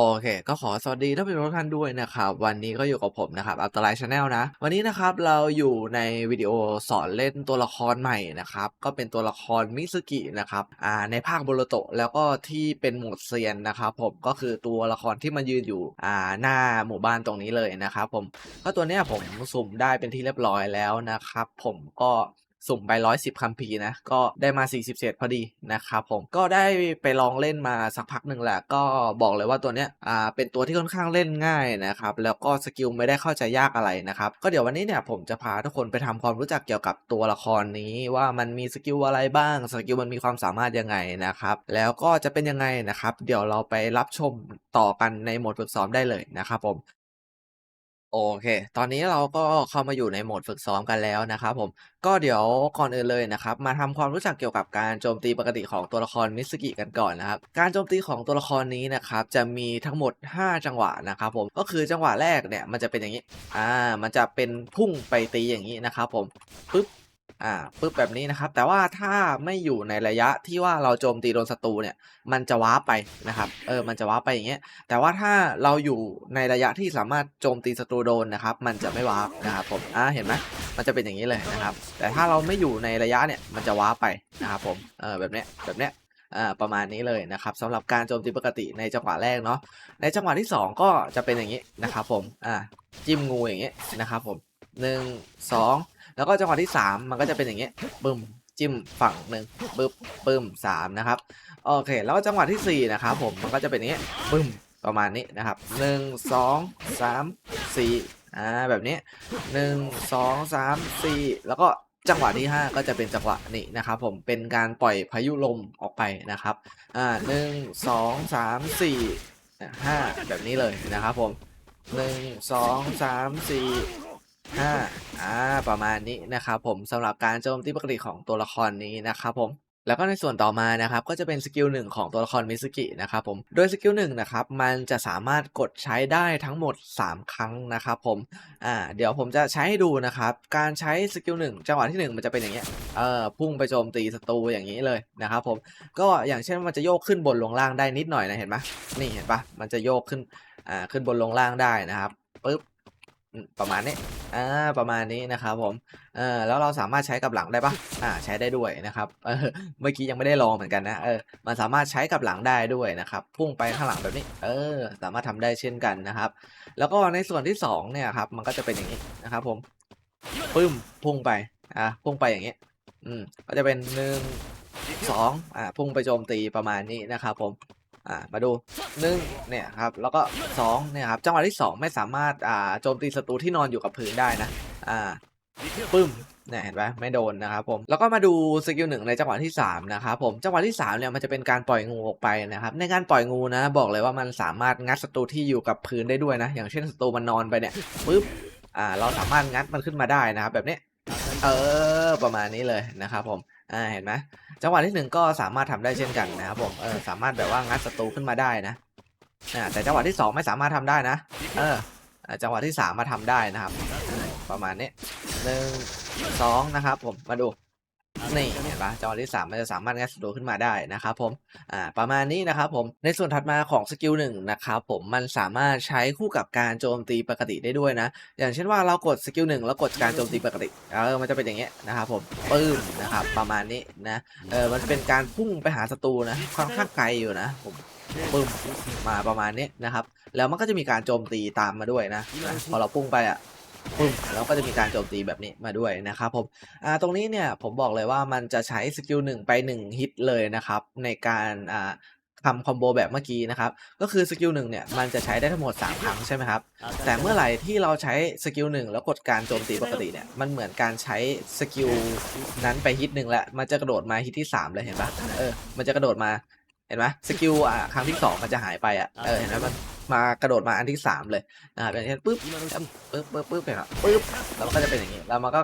โอเค ก็ขอสวัสดีท่านผู้ชมทุกท่านด้วยนะครับ วันนี้ก็อยู่กับผมนะครับอัลต i า e ชาแนลนะ วันนี้นะครับเราอยู่ในวิดีโอสอนเล่นตัวละครใหม่นะครับ ก็เป็นตัวละครมิซึกินะครับอ่าในภาคโบโลโตะแล้วก็ที่เป็นหมดเซียนนะครับผมก็คือตัวละครที่มายืนอยู่อ่าหน้าหมู่บ้านตรงนี้เลยนะครับผมก็ตัวเนี้ยผมสุ่มได้เป็นที่เรียบร้อยแล้วนะครับ ผมก็ สุ่มไปร้อยสิบคัมภีร์นะ ก็ได้มา 40เศษพอดีนะครับผมก็ได้ไปลองเล่นมาสักพักหนึ่งแหละ ก็บอกเลยว่าตัวเนี้ยอ่าเป็นตัวที่ค่อนข้างเล่นง่ายนะครับ แล้วก็สกิลไม่ได้เข้าใจยากอะไรนะครับ ก็เดี๋ยววันนี้เนี่ยผมจะพาทุกคนไปทำความรู้จักเกี่ยวกับตัวละครนี้ ว่ามันมีสกิลอะไรบ้าง สกิลมันมีความสามารถยังไงนะครับ แล้วก็จะเป็นยังไงนะครับ เดี๋ยวเราไปรับชมต่อกันในโหมดฝึกซ้อมได้เลยนะครับผม โอเค ตอนนี้เราก็เข้ามาอยู่ในโหมดฝึกซ้อมกันแล้วนะครับผม ก็เดี๋ยวก่อนอื่นเลยนะครับ มาทำความรู้จักเกี่ยวกับการโจมตีปกติของตัวละครมิสกิกันก่อนนะครับ การโจมตีของตัวละครนี้นะครับ จะมีทั้งหมด 5 จังหวะนะครับผม ก็คือจังหวะแรกเนี่ยมันจะเป็นอย่างนี้ อ่า มันจะเป็นพุ่งไปตีอย่างนี้นะครับผม ปึ๊บ อ่าปึ๊บแบบนี้นะครับ แต่ว่าถ้าไม่อยู่ในระยะที่ว่าเราโจมตีโดนศัตรูเนี่ย มันจะว้าไปนะครับ เออ มันจะว้าไปอย่างเงี้ย แต่ว่าถ้าเราอยู่ในระยะที่สามารถโจมตีศัตรูโดนนะครับ มันจะไม่ว้าร์ปนะครับผม อ่า เห็นไหมมันจะเป็นอย่างนี้เลยนะครับ แต่ถ้าเราไม่อยู่ในระยะเนี่ย มันจะว้าไปนะครับผม เออ แบบเนี้ย แบบเนี้ยอ่าประมาณนี้เลยนะครับสำหรับการโจมตีปกติในจังหวะแรกเนาะในจังหวะที่ 2 ก็จะเป็นอย่างนี้นะครับผมอ่าจิ้มงูอย่างเงี้ยนะครับผมหนึ่งสอง แล้วก็จังหวะที่3มันก็จะเป็นอย่างเงี้ยบึ้มจิ้มฝั่งหนึ่งปึ๊บปึ้มสามนะครับโอเค แล้วก็จังหวะที่สี่นะครับผมมันก็จะเป็นอย่างเงี้ยปึ้มประมาณนี้นะครับหนึ่งสองสามสี่อ่าแบบนี้หนึ่งสองสามสี่แล้วก็จังหวะที่ห้าก็จะเป็นจังหวะนี้นะครับผมเป็นการปล่อยพายุลมออกไปนะครับอ่าหนึ่งสองสามสี่ห้าแบบนี้เลยนะครับผมหนึ่งสองสามสี่ ห้าอ่าประมาณนี้นะครับผมสำหรับการโจมตีปกติของตัวละครนี้นะครับผมแล้วก็ในส่วนต่อมานะครับก็จะเป็นสกิลหนึ่งของตัวละครมิสกินะครับผมโดยสกิลหนึ่งนะครับมันจะสามารถกดใช้ได้ทั้งหมด 3 ครั้งนะครับผมอ่าเดี๋ยวผมจะใช้ให้ดูนะครับการใช้สกิลหนึ่งจังหวะที่หนึ่งมันจะเป็นอย่างเงี้ยเออพุ่งไปโจมตีศัตรูอย่างนี้เลยนะครับผมก็อย่างเช่นมันจะโยกขึ้นบนลงล่างได้นิดหน่อยนะเห็นปะนี่เห็นปะมันจะโยกขึ้นอ่าขึ้นบนลงล่างได้นะครับปึ๊บประมาณนี้ อ่าประมาณนี้นะครับผมเออแล้วเราสามารถใช้กับหลังได้ปะอ่าใช้ได้ด้วยนะครับเออเมื่อกี้ยังไม่ได้ลองเหมือนกันนะเออมันสามารถใช้กับหลังได้ด้วยนะครับพุ่งไปข้างหลังแบบนี้ เออ สามารถทำได้เช่นกันนะครับ แล้วก็ในส่วนที่สองเนี่ยครับมันก็จะเป็นอย่างนี้นะครับผมปึ้มพุ่งไปอะพุ่งไปอย่างนี้อืมก็จะเป็นหนึ่งสองอ่าพุ่งไปโจมตีประมาณนี้นะครับผม อ่ามาดูหนึ่งเนี่ยครับแล้วก็สองเนี่ยครับจังหวะที่สองไม่สามารถอ่าโจมตีศัตรูที่นอนอยู่กับพื้นได้นะอ่าปึ้มเนี่ยเห็นไหมไม่โดนนะครับผมแล้วก็มาดูสกิลหนึ่งในจังหวะที่3นะครับผมจังหวะที่3เนี่ยมันจะเป็นการปล่อยงูออกไปนะครับในการปล่อยงูนะบอกเลยว่ามันสามารถงัดศัตรูที่อยู่กับพื้นได้ด้วยนะ อย่างเช่นศัตรูมันนอนไปเนี่ยปึ๊บอ่าเราสามารถงัดมันขึ้นมาได้นะครับแบบนี้เออประมาณนี้เลยนะครับผม อ่าเห็นไหมจังหวะที่หนึ่งก็สามารถทำได้เช่นกันนะครับผมเออสามารถแบบว่างัดศัตรูขึ้นมาได้นะอ่าแต่จังหวะที่สองไม่สามารถทำได้นะ เออจังหวะที่สามมาทำได้นะครับ ประมาณนี้หนึ่งสองนะครับ ผมมาดู นี่เห็นปะจังหวะที่สามมันจะสามารถงัดศัตรูขึ้นมาได้นะครับผมอ่าประมาณนี้นะครับผมในส่วนถัดมาของสกิลหนึ่งนะครับผมมันสามารถใช้คู่กับการโจมตีปกติได้ด้วยนะ อย่างเช่นว่าเรากดสกิลหนึ่งแล้วกดการโจมตีปกติเออมันจะเป็นอย่างเงี้ยนะครับผมปึ้มนะครับประมาณนี้นะเออมันเป็นการพุ่งไปหาศัตรูนะค่อนข้างไกลอยู่นะผมปึ้มมาประมาณนี้นะครับ แล้วมันก็จะมีการโจมตีตามมาด้วยนะนะพอเราพุ่งไปอะ ปึ้มแล้วก็จะมีการโจมตีแบบนี้มาด้วยนะครับผมอ่าตรงนี้เนี่ยผมบอกเลยว่ามันจะใช้สกิลหนึ่งไป1ฮิตเลยนะครับในการอ่าทำคอมโบแบบเมื่อกี้นะครับ ก็คือสกิลหนึ่งเนี่ยมันจะใช้ได้ทั้งหมด 3 ครั้งใช่ไหมครับ แต่เมื่อไหร่ที่เราใช้สกิลหนึ่งแล้วกดการโจมตีปกติเนี่ย มันเหมือนการใช้สกิลนั้นไปฮิตหนึ่งแล้ว มันจะกระโดดมาฮิตที่ 3 เลยเห็นปะเออ มันจะกระโดดมา เห็นไหมสกิลอะครั้งที่ 2 มันจะหายไปอะ เออ เห็นไหมมัน มากระโดดมาอันที่3เลยนะครับอย่างเช่นปึ๊บปึ๊บปึ๊บปึ๊บเห็นปะปึ๊บแล้วมันก็จะเป็นอย่างนี้แล้วมันก็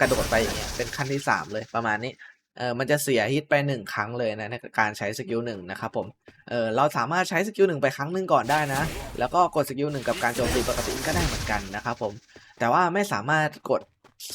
กระโดดไปอย่างเงี้ยเป็นขั้นที่3เลยประมาณนี้เออมันจะเสียฮิตไป1ครั้งเลยนะในการใช้สกิลหนึ่งนะครับผม เออเราสามารถใช้สกิลหนึ่งไปครั้งหนึ่งก่อนได้นะ แล้วก็กดสกิลหนึ่งกับการโจมตีปกติก็ได้เหมือนกันนะครับผม แต่ว่าไม่สามารถกด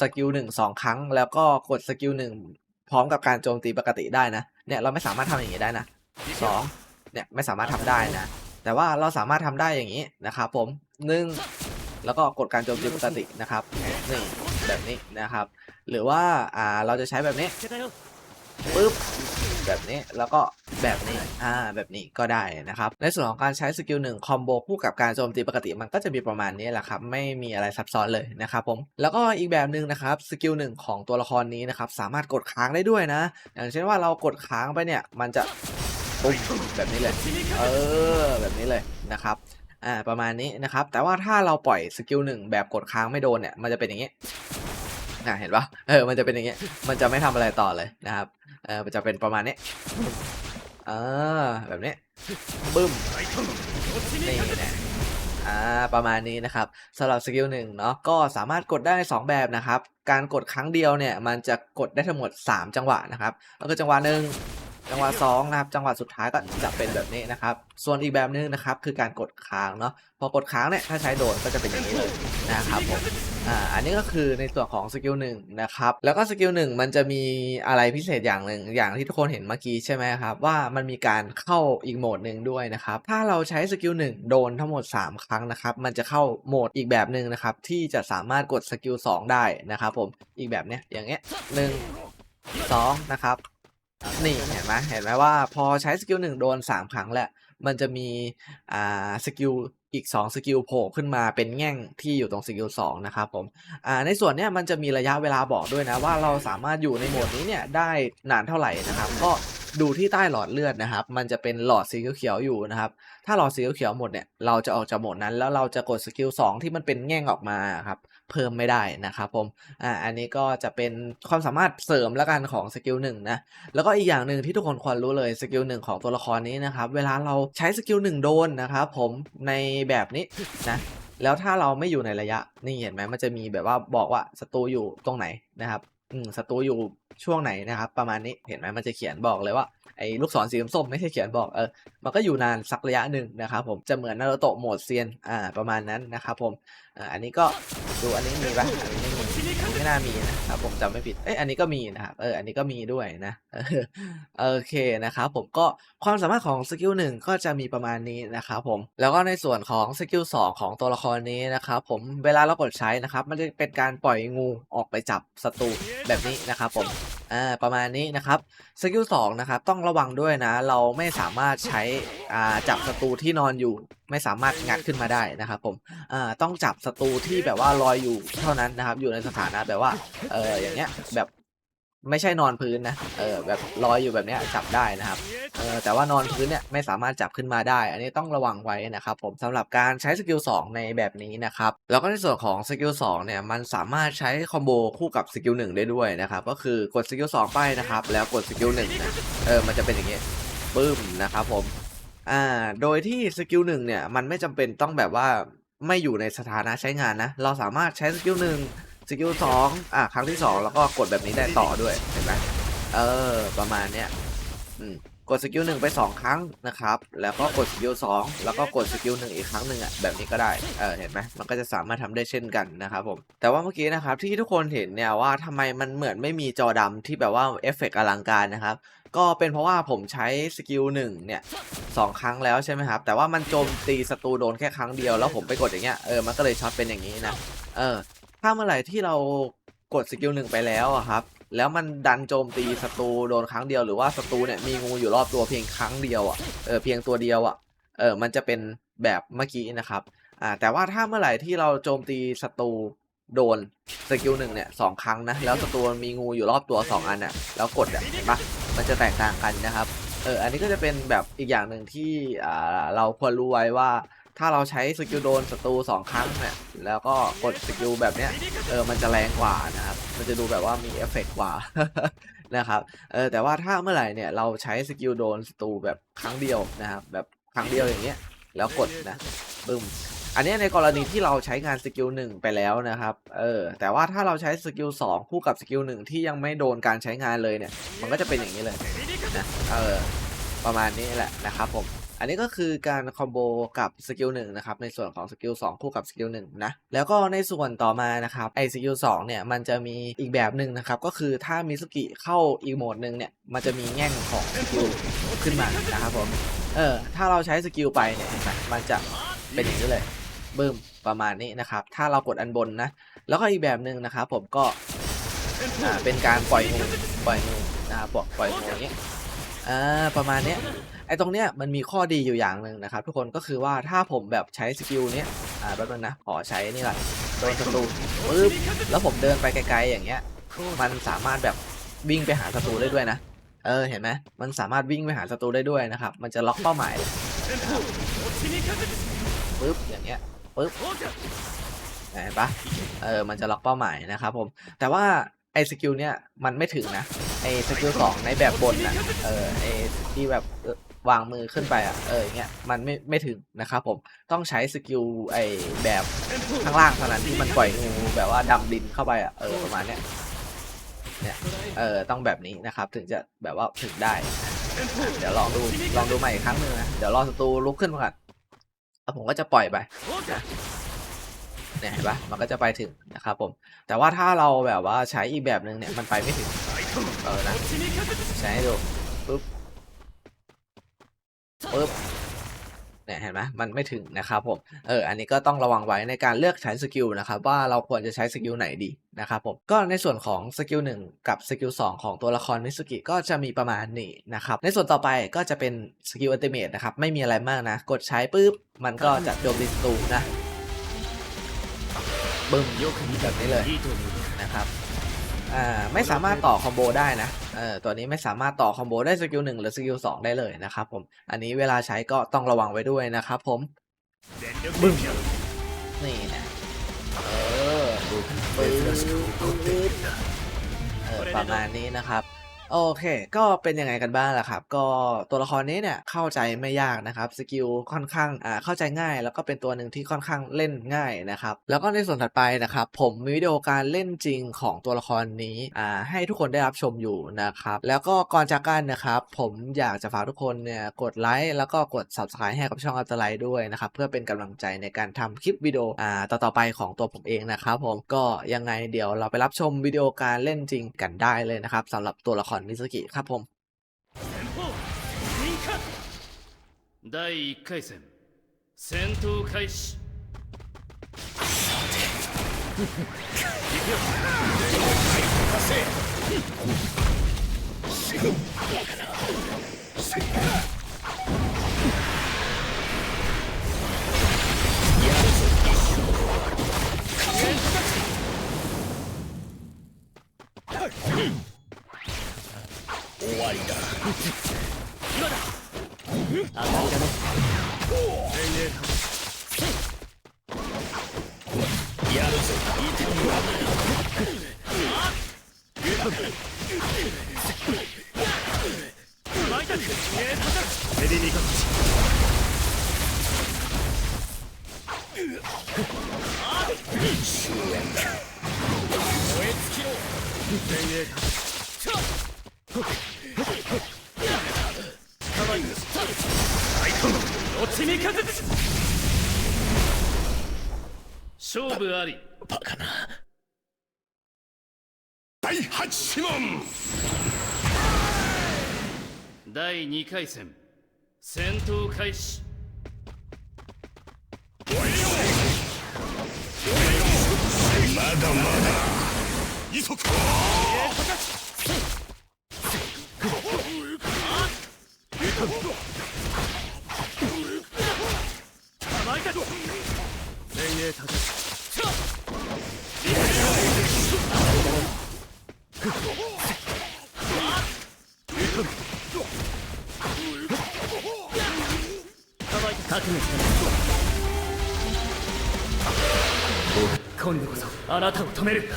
สกิลหนึ่งสองครั้ง แล้วก็กดสกิลหนึ่งพร้อมกับการโจมตีปกติได้นะ เนี่ยเราไม่สามารถทำอย่างนี้ได้นะสองเนี่ยไม่สามารถทำได้นะ แต่ว่าเราสามารถทำได้อย่างนี้นะครับผมหนึ่งแล้วก็กดการโจมตีปกตินะครับนี่แบบนี้นะครับ หรือว่าอ่าเราจะใช้แบบนี้ปึ๊บแบบนี้แล้วก็แบบนี้อ่าแบบนี้ก็ได้นะครับ ในส่วนของการใช้สกิลหนึ่งคอมโบคู่กับการโจมตีปกติมันก็จะมีประมาณนี้แหละครับ ไม่มีอะไรซับซ้อนเลยนะครับผมแล้วก็อีกแบบหนึ่งนะครับสกิลหนึ่งของตัวละครนี้นะครับ สามารถกดค้างได้ด้วยนะ อย่างเช่นว่าเรากดค้างไปเนี่ยมันจะ ปุ๊บแบบนี้เลย เออ แบบนี้เลยนะครับอ่าประมาณนี้นะครับ แต่ว่าถ้าเราปล่อยสกิลหนึ่งแบบกดค้างไม่โดนเนี่ยมันจะเป็นอย่างนี้อ่าเห็นปะเออมันจะเป็นอย่างนี้มันจะไม่ทำอะไรต่อเลยนะครับเออมันจะเป็นประมาณนี้เออแบบนี้บึ้มนี่นะอ่าประมาณนี้นะครับสำหรับสกิลหนึ่งเนาะก็สามารถกดได้ 2 แบบนะครับ การกดครั้งเดียวเนี่ยมันจะกดได้ทั้งหมด 3 จังหวะนะครับ แล้วก็จังหวะหนึ่ง จังหวะ2นะครับจังหวะสุดท้ายก็จะเป็นแบบนี้นะครับ ส่วนอีกแบบหนึงนะครับคือการกดค้างเนาะพอกดค้างเนี่ยถ้าใช้โดนก็จะเป็นอย่างนี้เลยนะครับผมอ่าอันนี้ก็คือในส่วนของสกิลหนึ่งนะครับแล้วก็สกิลหนึ่งมันจะมีอะไรพิเศษอย่างหนึ่งอย่างที่ทุกคนเห็นเมื่อกี้ใช่ไหมครับว่ามันมีการเข้าอีกโหมดหนึ่งด้วยนะครับถ้าเราใช้สกิลหนึ่งโดนทั้งหมด 3 ครั้งนะครับมันจะเข้าโหมดอีกแบบหนึ่งนะครับที่จะสามารถกดสกิล2ได้นะครับผมอีกแบบเนี้ยอย่างเงี้ยหนึ่งสองนะครับ นี่เห็นไหมเห็นไหมว่าพอใช้สกิลหนึ่งโดนสามครั้งแหละ มันจะมีอ่าสกิลอีก 2 สกิลโผล่ขึ้นมาเป็นแง่งที่อยู่ตรงสกิล2นะครับผมอ่าในส่วนเนี้ยมันจะมีระยะเวลาบอกด้วยนะว่าเราสามารถอยู่ในโหมดนี้เนี่ยได้นานเท่าไหร่นะครับ ก็ ดูที่ใต้หลอดเลือดนะครับ มันจะเป็นหลอดสีเขียวๆอยู่นะครับ ถ้าหลอดสีเขียวหมดเนี่ย เราจะออกจากโหมดนั้น แล้วเราจะกดสกิล2ที่มันเป็นแง่งออกมาครับ เพิ่มไม่ได้นะครับผม อ่า อันนี้ก็จะเป็นความสามารถเสริมแล้วกันของสกิลหนึ่งนะ แล้วก็อีกอย่างหนึ่งที่ทุกคนควรรู้เลยสกิลหนึ่งของตัวละครนี้นะครับ เวลาเราใช้สกิลหนึ่งโดนนะครับผม ในแบบนี้นะแล้วถ้าเราไม่อยู่ในระยะนี่เห็นไหมมันจะมีแบบว่าบอกว่าศัตรูอยู่ตรงไหนนะครับ อืมศัตรูอยู่ช่วงไหนนะครับ ประมาณนี้เห็นไหมมันจะเขียนบอกเลยว่าไอ้ลูกศรสีส้มไม่ใช่เขียนบอกเออมันก็อยู่นานสักระยะหนึ่งนะครับผมจะเหมือนนารูโตะโหมดเซียนอ่าประมาณนั้นนะครับผมอ่าอันนี้ก็ดูอันนี้มีปะอันนี้ไม่มี ไม่น่ามีนะครับผมจำไม่ผิดเอ้ยอันนี้ก็มีนะครับเอออันนี้ก็มีด้วยนะโอเคนะครับผมก็ความสามารถของสกิลหนึ่งก็จะมีประมาณนี้นะครับผมแล้วก็ในส่วนของสกิลสองของตัวละครนี้นะครับผมเวลาเรากดใช้นะครับมันจะเป็นการปล่อยงูออกไปจับศัตรูแบบนี้นะครับผมอ่าประมาณนี้นะครับสกิลสองนะครับต้องระวังด้วยนะ เราไม่สามารถใช้อ่าจับศัตรูที่นอนอยู่ไม่สามารถงัดขึ้นมาได้นะครับผมต้องจับศัตรูที่แบบว่าลอยอยู่เท่านั้นนะครับ อยู่ในสถานะแบบว่า เอออย่างเงี้ยแบบไม่ใช่นอนพื้นนะ เออแบบลอยอยู่แบบนี้จับได้นะครับ เออแต่ว่านอนพื้นเนี่ยไม่สามารถจับขึ้นมาได้ อันนี้ต้องระวังไว้นะครับผมสำหรับการใช้สกิล2ในแบบนี้นะครับ แล้วก็ในส่วนของสกิล2เนี่ยมันสามารถใช้คอมโบคู่กับสกิล1ได้ด้วยนะครับ ก็คือกดสกิล2ไปนะครับ แล้วกดสกิล1นะ เออมันจะเป็นอย่างเงี้ปึ้มนะครับผม อ่า โดยที่สกิล1เนี่ย มันไม่จำเป็นต้องแบบว่าไม่อยู่ในสถานะใช้งานนะ เราสามารถใช้สกิล1สกิล2อ่าครั้งที่2แล้วก็กดแบบนี้ได้ต่อด้วย เห็นไหมเออ ประมาณเนี้ยอืมกดสกิลหนึ่งไปสองครั้งนะครับ แล้วก็กดสกิลสองแล้วก็กดสกิลหนึ่งอีกครั้งหนึ่งอะแบบนี้ก็ได้ เออเห็นไหมมันก็จะสามารถทำได้เช่นกันนะครับผม แต่ว่าเมื่อกี้นะครับที่ทุกคนเห็นเนี่ยว่าทำไมมันเหมือนไม่มีจอดำที่แบบว่าเอฟเฟกต์อลังการนะครับ ก็เป็นเพราะว่าผมใช้สกิลหนึ่งเนี่ย สองครั้งแล้วใช่ไหมครับ แต่ว่ามันโจมตีศัตรูโดนแค่ครั้งเดียวแล้วผมไปกดอย่างเงี้ยเออมันก็เลยช็อตเป็นอย่างนี้นะเออถ้าเมื่อไหร่ที่เรากดสกิลหนึ่งไปแล้วอะครับ แล้วมันดันโจมตีศัตรูโดนครั้งเดียวหรือว่าศัตรูเนี่ยมีงูอยู่รอบตัวเพียงครั้งเดียวอะเออเพียงตัวเดียวอะเออมันจะเป็นแบบเมื่อกี้นะครับอ่าแต่ว่าถ้าเมื่อไหร่ที่เราโจมตีศัตรูโดนสกิลหนึ่งเนี่ยสองครั้งนะแล้วศัตรูมีงูอยู่รอบตัวสองอันอะแล้วกดอะเห็นปะมันจะแตกต่างกันนะครับ เอออันนี้ก็จะเป็นแบบอีกอย่างหนึ่งที่อ่าเราควรรู้ไว้ว่า ถ้าเราใช้สกิลโดนศัตรูสองครั้งเนี่ยแล้วก็กดสกิลแบบเนี้ยเออมันจะแรงกว่านะครับมันจะดูแบบว่ามีเอฟเฟกต์กว่านะครับเออแต่ว่าถ้าเมื่อไหร่เนี่ยเราใช้สกิลโดนศัตรูแบบครั้งเดียวนะครับแบบครั้งเดียวอย่างเงี้ยแล้วกดนะบึ้ม อันนี้ในกรณีที่เราใช้งานสกิลหนึ่งไปแล้วนะครับ เออ แต่ว่าถ้าเราใช้สกิลสองคู่กับสกิลหนึ่งที่ยังไม่โดนการใช้งานเลยเนี่ย มันก็จะเป็นอย่างนี้เลยนะเออ ประมาณนี้แหละนะครับผม อันนี้ก็คือการคอมโบกับสกิลหนึ่งนะครับ ในส่วนของสกิลสองคู่กับสกิลหนึ่งนะ แล้วก็ในส่วนต่อมานะครับ ไอสกิลสองเนี่ย มันจะมีอีกแบบหนึ่งนะครับ ก็คือถ้ามิสกิเข้าอีกโหมดหนึ่งเนี่ย มันจะมีแง่งของสกิลขึ้นมานะครับผม เออ ถ้าเราใช้สกิลไปเนี่ยนไหมมันจะเป็นอย่างนี้เลย บึ้มประมาณนี้นะครับ ถ้าเรากดอันบนนะ แล้วก็อีกแบบหนึ่งนะครับผมก็อ่าเป็นการปล่อยงูปล่อยงูนะครับปล่อยปล่อยงูอย่างเงี้ยอ่าประมาณเนี้ยไอ้ตรงเนี้ยมันมีข้อดีอยู่อย่างหนึ่งนะครับ ทุกคนก็คือว่าถ้าผมแบบใช้สกิลเนี้ยอ่าแป๊บนึงนะขอใช้นี่แหละโดนศัตรูปึ๊บแล้วผมเดินไปไกลๆอย่างเงี้ย มันสามารถแบบวิ่งไปหาศัตรูได้ด้วยนะเออเห็นไหมมันสามารถวิ่งไปหาศัตรูได้ด้วยนะครับ มันจะล็อกเป้าหมายเลยปึ๊บอย่างเงี้ย ปึ๊บเห็นปะเออมันจะล็อกเป้าหมายนะครับผม แต่ว่าไอ้สกิลเนี้ยมันไม่ถึงนะไอ้สกิลสองในแบบบนนะเออไอ้ที่แบบวางมือขึ้นไปอะเอออย่างเงี้ยมันไม่ไม่ถึงนะครับผมต้องใช้สกิลไอ้แบบข้างล่างเท่านั้นที่มันปล่อยงูแบบว่าดำดินเข้าไปอะเออประมาณเนี้ยเนี่ยเออต้องแบบนี้นะครับถึงจะแบบว่าถึงได้ เดี๋ยวลองดูลองดูใหม่อีกครั้งหนึ่งนะเดี๋ยวรอศัตรูลุกขึ้นมาก่อน แล้วผมก็จะปล่อยไปเนี่ยเห็นปะมันก็จะไปถึงนะครับผม แต่ว่าถ้าเราแบบว่าใช้อีกแบบหนึ่งเนี่ยมันไปไม่ถึงเออนะใช้ดูปุ๊บปุ๊บ เนี่ยเห็นไหมมันไม่ถึงนะครับผมเอออันนี้ก็ต้องระวังไว้ในการเลือกใช้สกิลนะครับว่าเราควรจะใช้สกิลไหนดีนะครับผมก็ในส่วนของสกิลหนึ่งกับสกิลสองของตัวละครมิสุกิก็จะมีประมาณนี้นะครับในส่วนต่อไปก็จะเป็นสกิลอัลติเมทนะครับไม่มีอะไรมากนะ กดใช้ปุ๊บมันก็จะโจมตีศัตรูนะบึ้มแบบนี้เลยนะครับ อ่าไม่สามารถต่อคอมโบได้นะเออตัวนี้ไม่สามารถต่อคอมโบได้สกิลหนึ่งหรือสกิลสองได้เลยนะครับผมอันนี้เวลาใช้ก็ต้องระวังไว้ด้วยนะครับผมบึ้มนี่นะเออดูปึ๊บเออประมาณนี้นะครับ โอเค ก็เป็นยังไงกันบ้างล่ะครับ ก็ตัวละครนี้เนี่ยเข้าใจไม่ยากนะครับ สกิลค่อนข้างอ่าเข้าใจง่าย แล้วก็เป็นตัวหนึ่งที่ค่อนข้างเล่นง่ายนะครับ แล้วก็ในส่วนถัดไปนะครับ ผมมีวิดีโอการเล่นจริงของตัวละครนี้อ่าให้ทุกคนได้รับชมอยู่นะครับ แล้วก็ก่อนจากกันนะครับ ผมอยากจะฝากทุกคนเนี่ยกดไลค์แล้วก็กด subscribe ให้กับช่องอัลตไลด้วยนะครับ เพื่อเป็นกำลังใจในการทำคลิปวิดีโออ่าต่อๆไปของตัวผมเองนะครับผมก็ยังไงเดี๋ยวเราไปรับชมวิดีโอการเล่นจริงกันได้เลยนะครับสำหรับตัวละคมิสกิครับผม 第1回戦戦闘開始 今だ当たりだね見風勝負あり。第8問第2回戦。戦闘開始。まだまだ。急ぐ今度こそあなたを止める。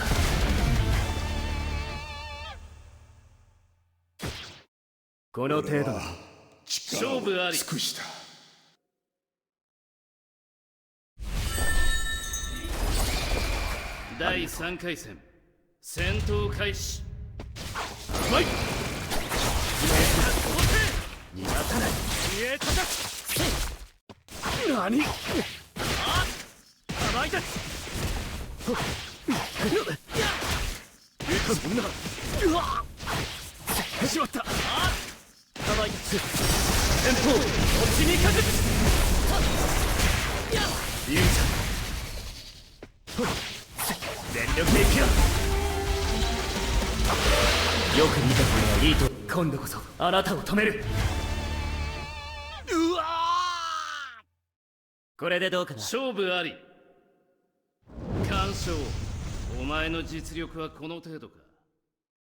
この程度だ。勝負あり尽くした。第3回戦。戦闘開始。逃がさない何？甘い。だそんなうわしまった甘い。前方こっちに隠すい。い。じゃん全力でいくよ。よく見た方がいいと今度こそあなたを止める。うわこれでどうかな？勝負あり。干渉。お前の実力はこの程度か。